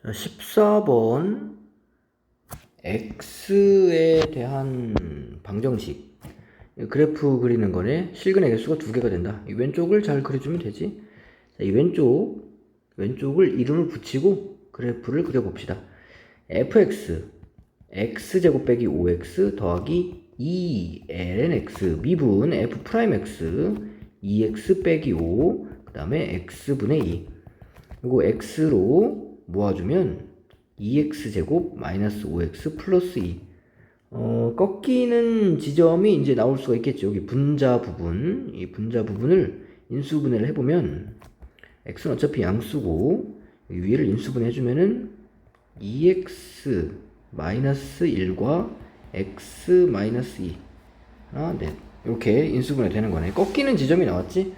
자, 14번 x에 대한 방정식. 이 그래프 그리는 거네. 실근의 개수가 두 개가 된다. 이 왼쪽을 잘 그려주면 되지. 자, 이 왼쪽 왼쪽을 이름을 붙이고 그래프를 그려봅시다. Fx x제곱 빼기 5x 더하기 2lnx 미분 f 프라임 x 2x 빼기 5 그 다음에 x분의 2 이거 x로 모아주면 2x제곱 마이너스 5x 플러스 2 어, 꺾이는 지점이 이제 나올 수가 있겠죠. 여기 분자 부분. 이 분자 부분을 인수분해를 해보면 x는 어차피 양수고 위를 인수분해 해주면은 2x 마이너스 1과 x 마이너스 2 하나 넷 이렇게 인수분해 되는 거네. 꺾이는 지점이 나왔지?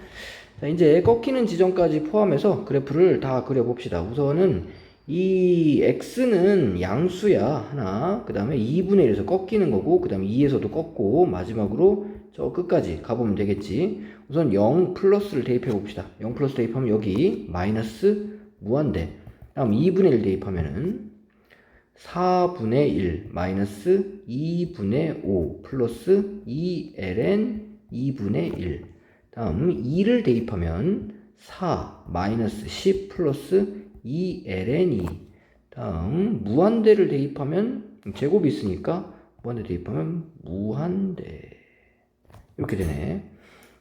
자 이제 꺾이는 지점까지 포함해서 그래프를 다 그려봅시다. 우선은 이 x는 양수야 하나. 그 다음에 2분의 1에서 꺾이는 거고 그 다음에 2에서도 꺾고 마지막으로 저 끝까지 가보면 되겠지. 우선 0 플러스를 대입해 봅시다. 0 플러스 대입하면 여기 마이너스 무한대. 다음 2분의 1 대입하면은 4분의 1 마이너스 2분의 5 플러스 2ln 2분의 1 다음 2를 대입하면 4 마이너스 10 플러스 2ln 2 다음 무한대를 대입하면 제곱이 있으니까 무한대 대입하면 무한대. 이렇게 되네.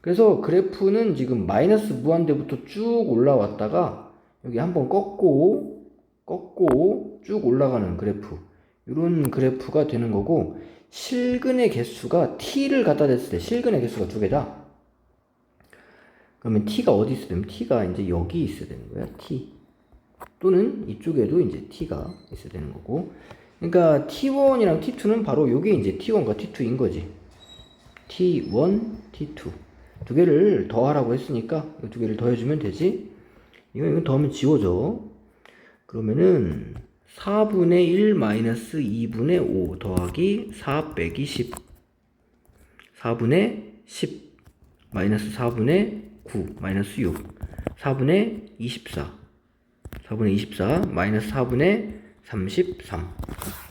그래서 그래프는 지금 마이너스 무한대부터 쭉 올라왔다가 여기 한번 꺾고 꺾고 쭉 올라가는 그래프. 이런 그래프가 되는 거고 실근의 개수가 t를 갖다 댔을 때 실근의 개수가 두 개다. 그러면 t가 어디 있어야 되면 t가 이제 여기 있어야 되는 거야 t 또는 이쪽에도 이제 t가 있어야 되는 거고. 그러니까 t1이랑 t2는 바로 요게 이제 t1과 t2인 거지. T1, t2. 두 개를 더하라고 했으니까 이 두 개를 더해주면 되지. 이건 이건 더하면 지워져. 그러면은 4분의 1 마이너스 2분의 5 더하기 4 빼기 10 4분의 10 마이너스 4분의 9 마이너스 6 4분의 24 4분의 24 마이너스 4분의 33